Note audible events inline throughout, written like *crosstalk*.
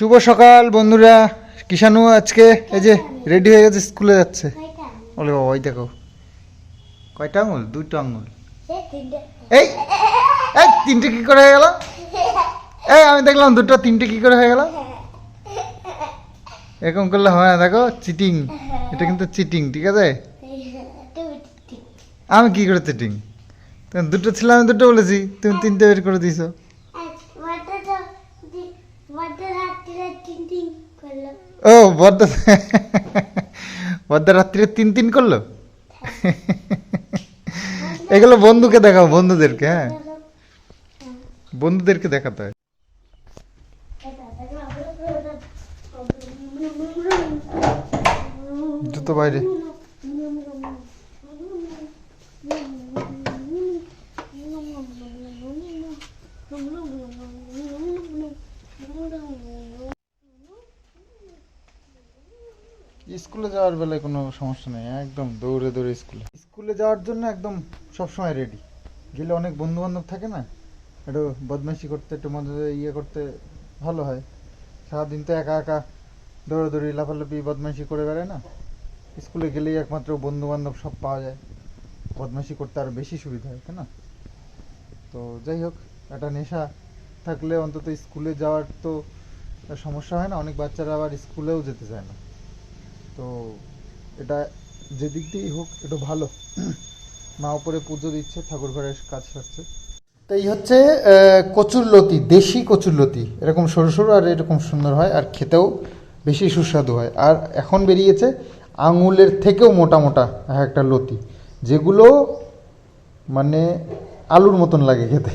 শুভ সকাল, বন্ধুরা। কিষানু আজকে এই যে রেডি হয়ে গেছে, স্কুলে যাচ্ছে। বলে, বাবা, ওই দেখো। কয়টা আঙুল? দুটো আঙুল। এই এই, তিনটে কি করে হয়ে গেল? এই, আমি দেখলাম দুটো, তিনটে কি করে হয়ে গেল? এরকম করলে হয় না, দেখো চিটিং এটা কিন্তু চিটিং ঠিক আছে? আমি কি করে চিটিং দুটো ছিলাম আমি দুটো বলেছি। তুমি তিনটে বের করে দিয়েছ। ও বদ্দা বদ্দা রাত্রিরে তিন তিন করল? এগুলো বন্ধুকে দেখাও, বন্ধুদেরকে হ্যাঁ। বন্ধুদেরকে দেখাতে হয়। জুতো বাইরে। স্কুলে যাওয়ার বেলায় কোনো সমস্যা নেই, একদম দৌড়ে দৌড়ে স্কুলে। স্কুলে যাওয়ার জন্য একদম সবসময় রেডি গেলে অনেক বন্ধু বান্ধব থাকে না, একটু বদমাইশি করতে, একটু মধ্যে ইয়ে করতে ভালো হয়। সারাদিন তো একা একা দৌড়াদৌড়ি, লাফালাফি, বদমাইশি করে বেড়ায় না। স্কুলে গেলেই একমাত্র বন্ধু বান্ধব সব পাওয়া যায়। বদমাইশি করতে আরও বেশি সুবিধা হয়, তাই না? তো যাই হোক, একটা নেশা থাকলে অন্তত স্কুলে যাওয়ার তো সমস্যা হয় না, অনেক বাচ্চারা আবার স্কুলেও যেতে চায় না। তো এটা যেদিক দিয়েই হোক একটু ভালো। মা উপরে পুজো দিচ্ছে, ঠাকুর ঘরের কাজ সারছে। তো এই হচ্ছে কচুর লতি, দেশি কচুর লতি। এরকম সরু সরু আর এরকম সুন্দর হয়, আর খেতেও বেশি সুস্বাদু হয়। আর এখন বেরিয়েছে আঙুলের থেকেও মোটা মোটা একটা লতি, যেগুলো মানে আলুর মতন লাগে খেতে।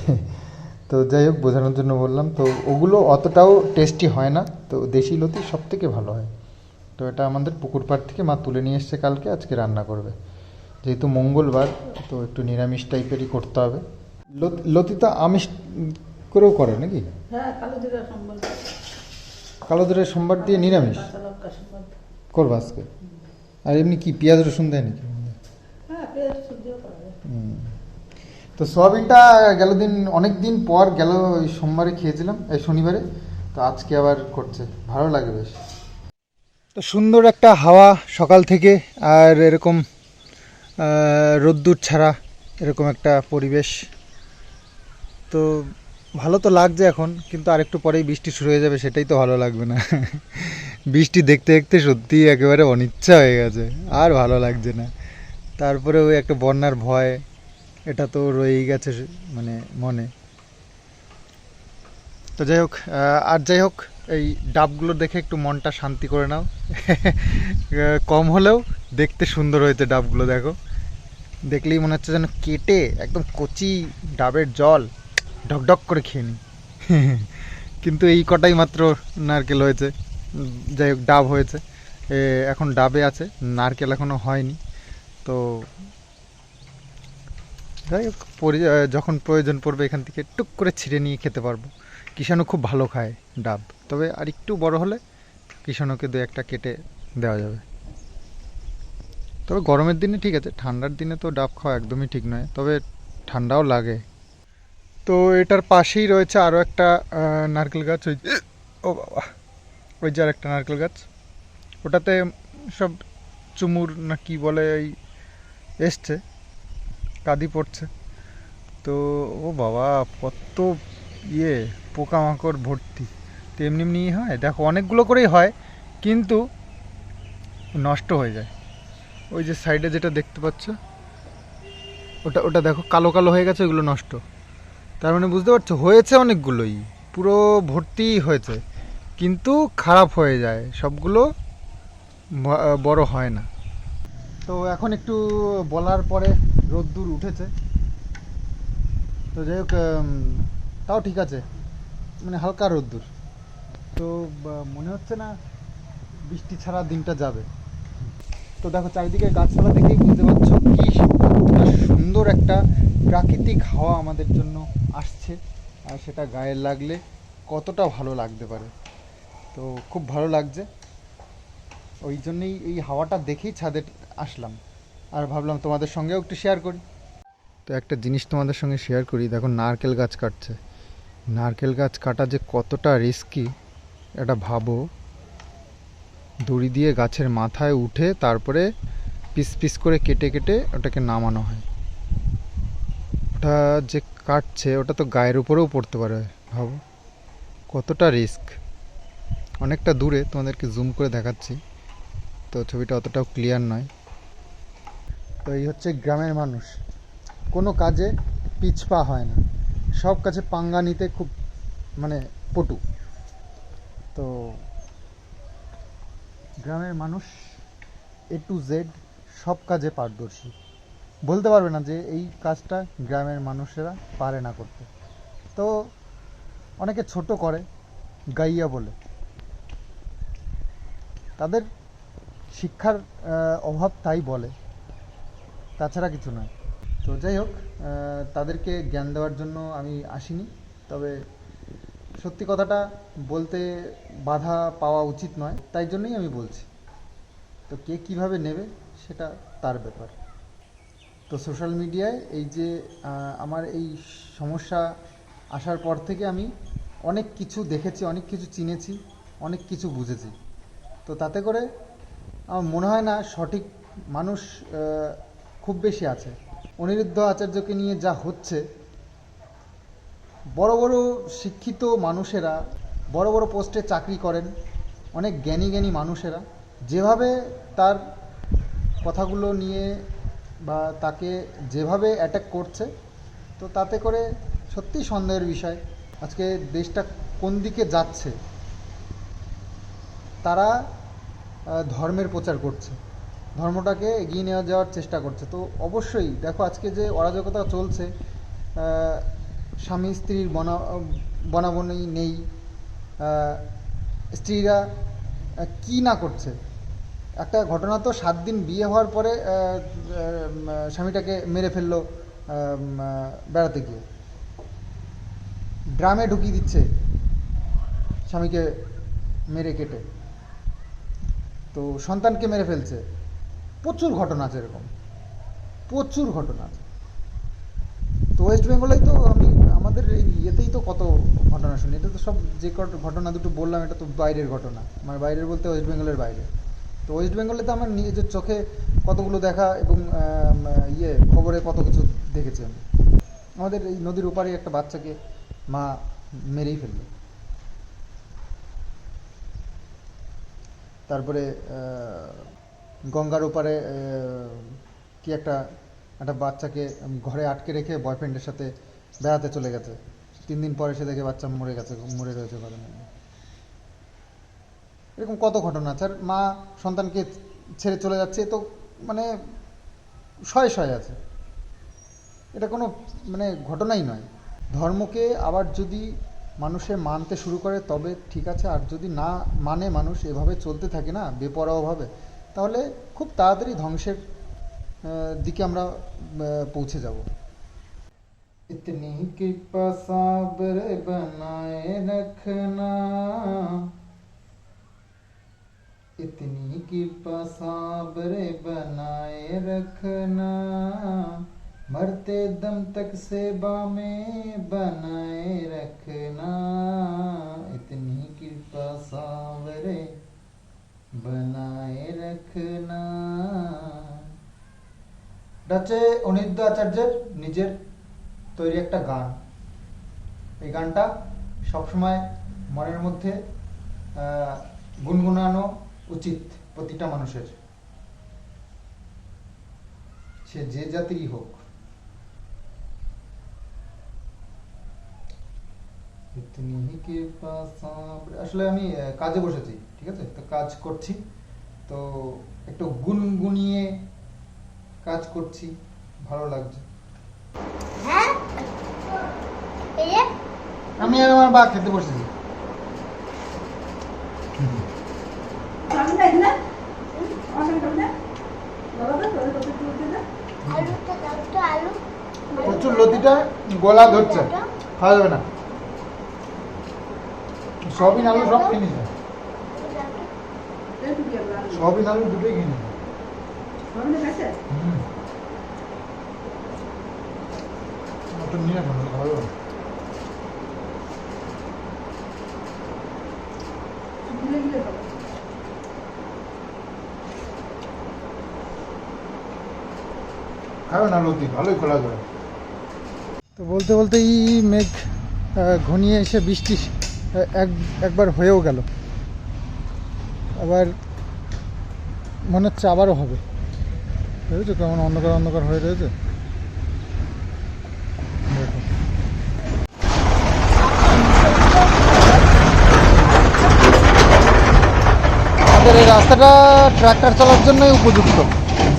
তো যাই হোক, বোঝানোর জন্য বললাম। তো ওগুলো অতটাও টেস্টি হয় না। তো দেশি লতি সব থেকে ভালো হয়। তো এটা আমাদের পুকুর পাড় থেকে মা তুলে নিয়ে এসছে কালকে আজকে রান্না করবে। যেহেতু মঙ্গলবার তো একটু নিরামিষ টাইপেরই করতে হবে। লতিতা আমিষ করেও করে নাকি? হ্যাঁ কালো জিরা সম্বল কালো দরের সোমবার দিয়ে নিরামিষ? করব আজকে। আর এমনি কি পেঁয়াজ রসুন দেয় নাকি? হ্যাঁ। তো সোয়াবিনটা গেল দিন অনেক দিন পর গেল ওই সোমবারে খেয়েছিলাম এই শনিবারে। তো আজকে আবার করছে ভালো লাগে বেশ। তো সুন্দর একটা হাওয়া সকাল থেকে, আর এরকম রোদ্দুর ছাড়া এরকম একটা পরিবেশ। তো ভালো তো লাগছে এখন, কিন্তু আরেকটু পরেই বৃষ্টি শুরু হয়ে যাবে, সেটাই তো ভালো লাগবে না। *laughs* বৃষ্টি দেখতে দেখতে সত্যিই একেবারে অনিচ্ছা হয়ে গেছে, আর ভালো লাগছে না। তারপরে ওই একটা বন্যার ভয়, এটা তো রয়েই গেছে মানে মনে। তো যাই হোক আর যাই হোক এই ডাবগুলো দেখে একটু মনটা শান্তি করে নাও। *laughs* কম হলেও দেখতে সুন্দর হয়েছে ডাবগুলো, দেখো। দেখলেই মনে হচ্ছে যেন কেটে একদম কচি ডাবের জল ঢকঢক করে খেয়ে নিই। *laughs* কিন্তু এই কটাই মাত্র নারকেল হয়েছে, যাই হোক, ডাব হয়েছে। এখন ডাবে আছে, নারকেল এখনও হয়নি। তো যাই হোক যখন প্রয়োজন পড়বে এখান থেকে টুক করে ছিঁড়ে নিয়ে খেতে পারব। কিষাণু খুব ভালো খায়। ডাব। তবে আর একটু বড় হলে কিষাণুকে দু একটা কেটে দেওয়া যাবে। তবে গরমের দিনে ঠিক আছে, ঠান্ডার দিনে তো ডাব খাওয়া একদমই ঠিক নয়, তবে ঠান্ডাও লাগে। তো এটার পাশেই রয়েছে আরও একটা নারকেল গাছ, ওই, ও বাবা, ওই যে আর একটা নারকেল গাছ। ওটাতে সব চুমুর না কি বলে, এই এসছে, কাদি পড়ছে। তো ও বাবা, কত ইয়ে পোকামাকড় ভর্তি। তো এমনি এমনি হয়। দেখো, অনেকগুলো করেই হয়, কিন্তু নষ্ট হয়ে যায়। ওই যে সাইডে যেটা দেখতে পাচ্ছ, ওটা ওটা দেখো, কালো কালো হয়ে গেছে, ওগুলো নষ্ট। তার মানে বুঝতে পারছ, হয়েছে অনেকগুলোই, পুরো ভর্তি হয়েছে, কিন্তু খারাপ হয়ে যায়, সবগুলো বড় হয় না। তো এখন একটু বলার পরে রোদ্দুর উঠেছে। তো যাই হোক তাও ঠিক আছে মানে হালকা রোদ্দুর। তো মনে হচ্ছে না বৃষ্টি ছাড়া দিনটা যাবে। তো দেখো, চারিদিকে গাছপালা দেখেই বুঝতে পারছ কি সুন্দর একটা প্রাকৃতিক হাওয়া আমাদের জন্য আসছে। আর সেটা গায়ে লাগলে কতটা ভালো লাগতে পারে। তো খুব ভালো লাগছে। ওই জন্যই এই হাওয়াটা দেখেই ছাদে আসলাম। আর ভাবলাম তোমাদের সঙ্গেও একটু শেয়ার করি। তো একটা জিনিস তোমাদের সঙ্গে শেয়ার করি। দেখো, নারকেল গাছ কাটছে। নারকেল গাছ কাটা যে কতটা রিস্কি এটা ভাবো। দড়ি দিয়ে গাছের মাথায় উঠে তারপরে পিস পিস করে কেটে কেটে ওটাকে নামানো হয়। ওটা যে কাটছে, ওটা তো গায়ের উপরেও পড়তে পারে, ভাবো। কতটা রিস্ক অনেকটা দূরে, তোমাদেরকে জুম করে দেখাচ্ছি। তো ছবিটা অতটাও ক্লিয়ার নয়। তো এই হচ্ছে গ্রামের মানুষ। কোনো কাজে পিছপা হয় না। সব কাজে পাঙ্গা নিতে খুব মানে পটু। তো গ্রামের মানুষ এ টু জেড সব কাজে পারদর্শী। বলতে পারবে না যে এই কাজটা গ্রামের মানুষেরা পারে না করতে। তো অনেকে ছোট করে, গাইয়া বলে। তাদের শিক্ষার অভাব তাই বলে। তাছাড়া কিছু নয়। তো যাই হোক তাদেরকে জ্ঞান দেওয়ার জন্য আমি আসিনি। তবে সত্যি কথাটা বলতে বাধা পাওয়া উচিত নয়, তাই জন্যই আমি বলছি। তো কে কীভাবে নেবে সেটা তার ব্যাপার। তো সোশ্যাল মিডিয়ায় এই যে আমার এই সমস্যা আসার পর থেকে আমি অনেক কিছু দেখেছি, অনেক কিছু চিনেছি, অনেক কিছু বুঝেছি। তো তাতে করে আমার মনে হয় না সঠিক মানুষ খুব বেশি আছে। অনিরুদ্ধ আচার্যকে নিয়ে যা হচ্ছে বড় বড় শিক্ষিত মানুষেরা বড় বড় পোস্টে চাকরি করেন, অনেক জ্ঞানী জ্ঞানী মানুষেরা। যেভাবে তার কথাগুলো নিয়ে বা তাকে যেভাবে অ্যাটাক করছে, তো তাতে করে সত্যিই সন্দেহের বিষয় আজকে দেশটা কোন দিকে যাচ্ছে। তারা ধর্মের প্রচার করছে। ধর্মটাকে এগিয়ে নিয়ে যাওয়ার চেষ্টা করছে। তো অবশ্যই দেখো আজকে যে অরাজকতা চলছে স্বামী, স্ত্রীর বনা, বনাবনি নেই। স্ত্রীরা কি না করছে? একটা ঘটনা তো সাত দিন বিয়ে হওয়ার পরে স্বামীটাকে মেরে ফেলল বেড়াতে গিয়ে। ড্রামে ঢুকিয়ে দিচ্ছে স্বামীকে মেরে কেটে। তো সন্তানকে মেরে ফেলছে। প্রচুর ঘটনা আছে এরকম। প্রচুর ঘটনা আছে। তো ওয়েস্ট বেঙ্গলেই তো আমি আমাদের ইয়েতেই তো কত ঘটনা শুনি। এটা তো সব যে ঘটনা দুটো বললাম, এটা তো বাইরের ঘটনা। মানে বাইরের বলতে ওয়েস্ট বেঙ্গলের বাইরে। তো ওয়েস্ট বেঙ্গলে তো আমার নিজের চোখে কতগুলো দেখা এবং ইয়ে খবরে কত কিছু দেখেছি আমি। আমাদের এই নদীর ওপারে একটা বাচ্চাকে মা মেরেই ফেলল। তারপরে গঙ্গার ওপারে কি একটা একটা বাচ্চাকে ঘরে আটকে রেখে বয়ফ্রেন্ডের সাথে বেড়াতে চলে গেছে। তিন দিন পরে সে দেখে বাচ্চা মরে গেছে, মরে রয়েছে ঘরে। এরকম কত ঘটনা আছে? আর মা সন্তানকে ছেড়ে চলে যাচ্ছে তো মানে শয়ে শয়ে আছে। এটা কোনো মানে ঘটনাই নয়। ধর্মকে আবার যদি মানুষে মানতে শুরু করে, তবে ঠিক আছে। আর যদি না মানে মানুষ এভাবে চলতে থাকে না বেপরোয়াভাবে তাহলে খুব তাড়াতাড়ি ধ্বংসের দিকে আমরা পৌঁছে যাব। इतनी कृपा साबर बनाए रखना इतनी कृपा साबर बनाए रखना मरते दम तक सेवा में बनाए रखना इतनी कृपा सावरे बनाए रखना এটা হচ্ছে অনিরুদ্ধ আচার্যের নিজের তৈরি একটা গান। এই গানটা সবসময় মনের মধ্যে গুনগুনানো উচিত প্রতিটা মানুষের। সে যে জাতিরই হোক। আসলে আমি কাজে বসেছি, ঠিক আছে? তো কাজ করছি। তো একটু গুনগুনিয়ে কাজ করছি, ভালো লাগছে। হ্যাঁ আমি আর আমার বা খেতে বসেছি। প্রচুর লতিটা গলা ধরছে খাওয়া যাবে না। সবিন আলু সব কিনে একটু সবিন আলু? দুটোই কিনে নিয়েছে সবাই না খাইছে হুম। ওটা নিয়ে আসো, নাহলে খাওয়া যাবে না। গুলে গুলে তো বলতে বলতে এই মেঘ ঘনিয়ে এসে বৃষ্টি এক, একবার হয়েও গেল। আবার মনে হচ্ছে আবারও হবে। বুঝেছ কেমন অন্ধকার অন্ধকার হয়ে রয়েছে দেখো আমাদের এই রাস্তাটা ট্রাক্টর চলার জন্যই উপযুক্ত,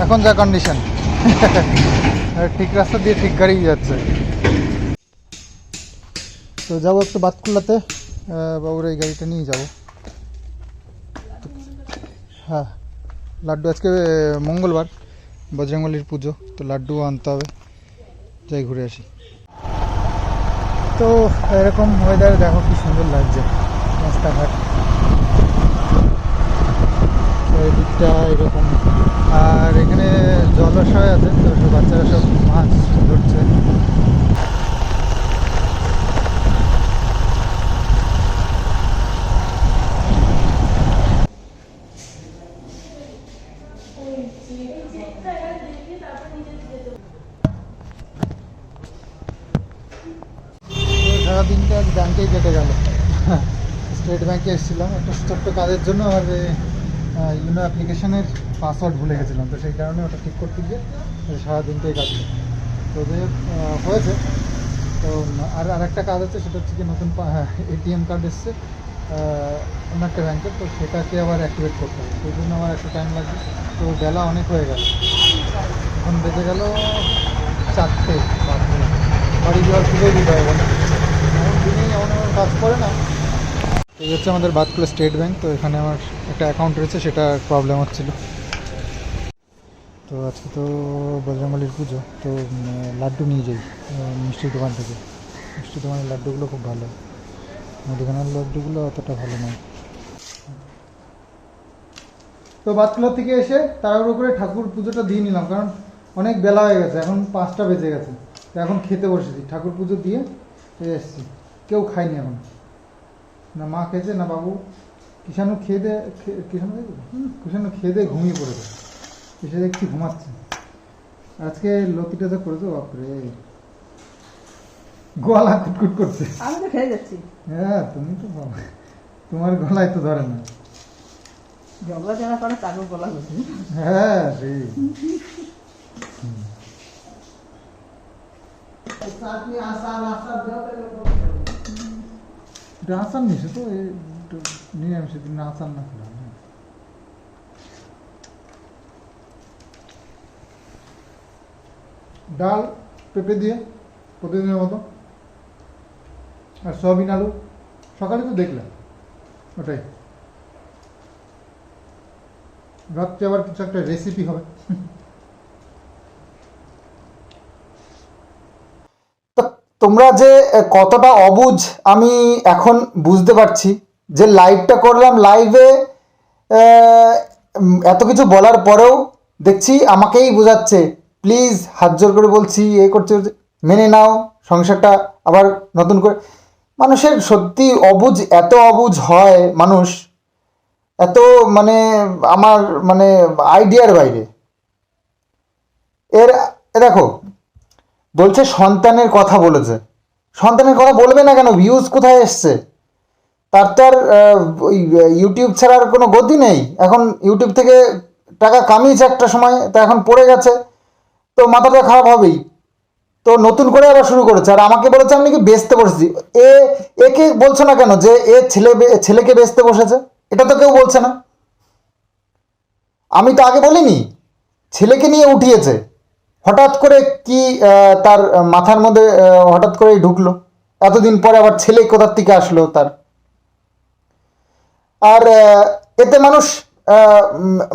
এখন যা কন্ডিশন ঠিক রাস্তা দিয়ে ঠিক গাড়ি যাচ্ছে। তো যাব একটু বাতকুল্লাতে বাবুর এই গাড়িটা নিয়ে যাব। হ্যাঁ লাড্ডু আজকে মঙ্গলবার, বজরংবলির পুজো, তো লাড্ডুও আনতে হবে। যাই ঘুরে আসি। তো এরকম ওয়েদার দেখো কি সুন্দর লাগছে, রাস্তাঘাট। তো এদিকটা এরকম। আর এখানে জলাশয় আছে, তো সব বাচ্চারা সব মাছ ধরছে। সারাদিনটা ব্যাংকেই কেটে গেল। স্টেট ব্যাংকে এসেছিলাম, একটা ছোট্ট কাজের জন্য, আর ইউনো অ্যাপ্লিকেশনের পাসওয়ার্ড ভুলে গেছিলাম তো সেই কারণে ওটা ঠিক করতে গিয়ে সারাদিনটাই কাটলো। তো আহ, হয়েছে। তো আর আরেকটা কাজ আছে সেটা হচ্ছে কি নতুন হ্যাঁ এটিএম কার্ড এসছে অন্য একটা ব্যাংকের তো সেটাকে আবার অ্যাক্টিভেট করতে হবে। সেই জন্য আমার একটা টাইম লাগবে। তো বেলা অনেক হয়ে গেল। এখন বেজে গেল চারটে। বাড়ি যাওয়ার খুবই বিদায় বলে। এমন দিনেই এমন এমন কাজ করে না এই হচ্ছে আমাদের বাতকুলা স্টেট ব্যাংক, তো এখানে আমার একটা অ্যাকাউন্ট রয়েছে, সেটা প্রবলেম হচ্ছিল। তো আজকে তো বজরঙ্গলির পুজো, তো লাড্ডু নিয়ে যাই মিষ্টির দোকান থেকে। মিষ্টির দোকানের লাড্ডুগুলো খুব ভালো। মুদিখানার লাড্ডুগুলো অতটা ভালো নয়। তো বাতকুলা থেকে এসে তাড়াহুড়ো করে ঠাকুর পুজোটা দিয়ে নিলাম, কারণ অনেক বেলা হয়ে গেছে, এখন পাঁচটা বেজে গেছে। তো এখন খেতে বসেছি। ঠাকুর পুজো দিয়ে এসেছি। কেউ খায়নি এখন। না মা খেয়েছে না বাবু? কিষানু খেয়ে দে কিষানু খেয়ে দিয়ে ঘুমিয়ে পড়েছে। এসে দেখছি ঘুমাচ্ছে। আজকে লতিটা তো করেছ বাপরে। গলা কুটকুট করছে। আমি তো খেয়ে যাচ্ছি। হ্যাঁ তুমি তো তোমার গলায় তো ধরে না। ঝগড়া করে তাকে হচ্ছে হ্যাঁ সেই। এটা আসান নিছে তো নিরামিষের না। ডাল পেঁপে দিয়ে প্রতিদিনের মতো আর সয়াবিন আলু সকালে তো দেখলাম ওটাই রাত্রে আবার কিছু একটা রেসিপি হবে তো তোমরা যে কতটা অবুঝ আমি এখন বুঝতে পারছি যে লাইভটা করলাম লাইভে এত কিছু বলার পরেও দেখছি আমাকেই বোঝাচ্ছে। প্লিজ হাত জোর করে বলছি, এ করছে মেনে নাও, সংসারটা আবার নতুন করে। মানুষের সত্যি অবুঝ, এত অবুঝ হয় মানুষ, এত মানে আমার মানে আইডিয়ার বাইরে। এর দেখো বলছে সন্তানের কথা বলেছে। সন্তানের কথা বলবে না কেন? ভিউজ কোথায় এসছে? তার তো আর ওই ইউটিউব ছাড়ার কোনো গতি নেই। এখন ইউটিউব থেকে টাকা কামিয়েছে একটা সময়, তা এখন পড়ে গেছে। তো মাথাটা খারাপ হবেই। তো নতুন করে আবার শুরু করেছে। আর আমাকে বলেছে, আমি কি বেচতে বসেছি। এ, একে বলছো না কেন যে এ ছেলে, ছেলেকে বেচতে বসেছে? এটা তো কেউ বলছে না। আমি তো আগে বলিনি। ছেলেকে নিয়ে উঠিয়েছে। হঠাৎ করে কি তার মাথার মধ্যে হঠাৎ করেই ঢুকলো। এতদিন পরে আবার ছেলে কোথার থেকে আসলো তার? আর এতে মানুষ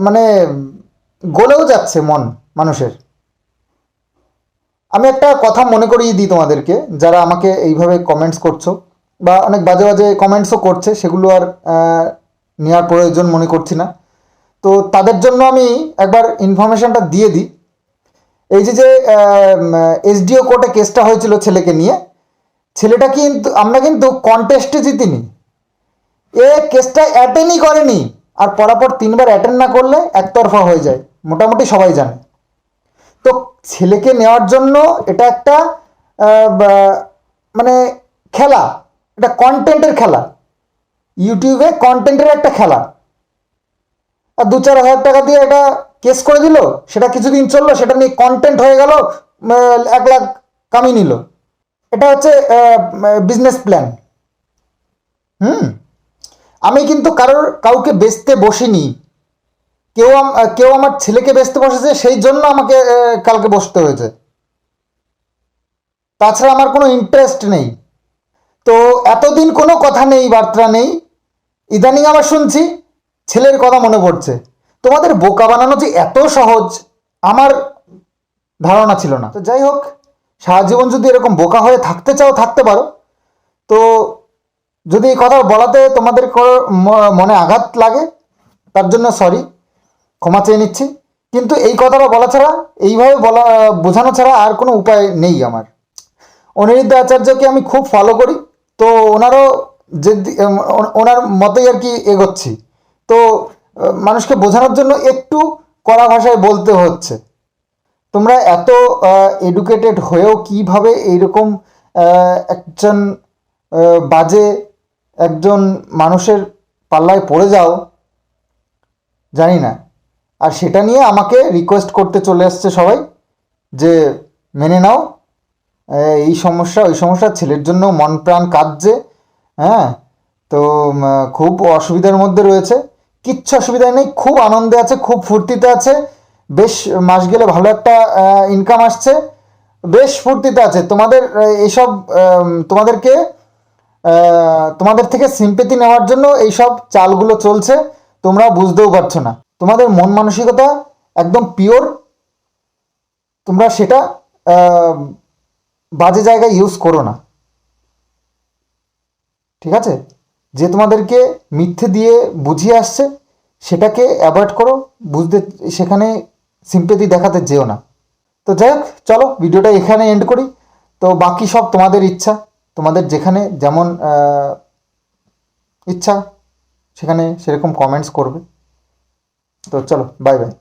মানে গলেও যাচ্ছে মন মানুষের। আমি একটা কথা মনে করিয়ে দিই তোমাদেরকে, যারা আমাকে এইভাবে কমেন্টস করছ, বা অনেক বাজে বাজে কমেন্টসও করছে, সেগুলো আর নেওয়ার প্রয়োজন মনে করছি না। তো তাদের জন্য আমি একবার ইনফরমেশনটা দিয়ে দিই। এই যে যে এসডিও কোর্টে কেসটা হয়েছিল ছেলেকে নিয়ে, ছেলেটা কিন্তু, আমরা কিন্তু কন্টেস্টে জিতিনি। এ কেসটা অ্যাটেন্ডই করেনি, আর পরাপর তিনবার অ্যাটেন্ড না করলে একতরফা হয়ে যায়। মোটামুটি সবাই জানে। তো ছেলেকে নেওয়ার জন্য এটা একটা মানে খেলা, এটা কন্টেন্টের খেলা। ইউটিউবে কন্টেন্টের একটা খেলা। আর দু চার হাজার টাকা দিয়ে এটা কেস করে দিল, সেটা কিছুদিন চলল, সেটা নিয়ে কন্টেন্ট হয়ে গেল এক লাখ কামিয়ে নিল। এটা হচ্ছে বিজনেস প্ল্যান হুম? আমি কিন্তু কারোর, কাউকে বেচতে বসিনি। কেউ কেউ আমার ছেলেকে বেচতে বসেছে, সেই জন্য আমাকে কালকে বসতে হয়েছে। তাছাড়া আমার কোনো ইন্টারেস্ট নেই। তো এতদিন কোনো কথা নেই, বার্তা নেই। ইদানিং আবার শুনছি, ছেলের কথা মনে পড়ছে। তোমাদের বোকা বানানো যে এত সহজ, আমার ধারণা ছিল না। তো যাই হোক, সারা জীবন যদি এরকম বোকা হয়ে থাকতে চাও, থাকতে পারো। তো যদি এই কথা বলাতে তোমাদের মনে আঘাত লাগে, তার জন্য সরি ক্ষমা চেয়ে নিচ্ছি। কিন্তু এই কথাটা বলা ছাড়া, এইভাবে বলা, বোঝানো ছাড়া আর কোনো উপায় নেই আমার। অনিরুদ্ধ আচার্যকে আমি খুব ফলো করি। তো ওনারও যে ওনার মতোই আর কি এগোচ্ছি। তো মানুষকে বোঝানোর জন্য একটু কড়া ভাষায় বলতে হচ্ছে। তোমরা এত এডুকেটেড হয়েও কীভাবে এইরকম একজন বাজে একজন মানুষের পাল্লায় পড়ে যাও, জানি না। আর সেটা নিয়ে আমাকে রিকোয়েস্ট করতে চলে আসছে সবাই যে, মেনে নাও এই সমস্যা, ওই সমস্যা ছেলের জন্য মন প্রাণ কাঁদছে হ্যাঁ? তো খুব অসুবিধার মধ্যে রয়েছে। কিচ্ছু অসুবিধা নেই, খুব আনন্দে আছে, খুব ফুর্তিতে আছে। বেশ, মাস গেলে ভালো একটা ইনকাম আসছে। বেশ ফুর্তিতে আছে। তোমাদের এইসব তোমাদেরকে তোমাদের থেকে সিম্পেতি নেওয়ার জন্য এইসব চালগুলো চলছে। তোমরা বুঝতেও পারছ না। তোমাদের মন মানসিকতা একদম পিওর তোমরা সেটা বাজে জায়গায় ইউজ করো না। ঠিক আছে? যে তোমাদেরকে মিথ্যে দিয়ে বুঝিয়ে আসছে সেটাকে অ্যাভয়েড করো, বুঝতে, সেখানে সিম্পেতি দেখাতে যেও না। তো যাই হোক, চলো, ভিডিওটা এখানে এন্ড করি। তো বাকি সব তোমাদের ইচ্ছা, তোমাদের যেখানে যেমন ইচ্ছা, সেখানে সেরকম কমেন্টস করবে। তো চলো বাই বাই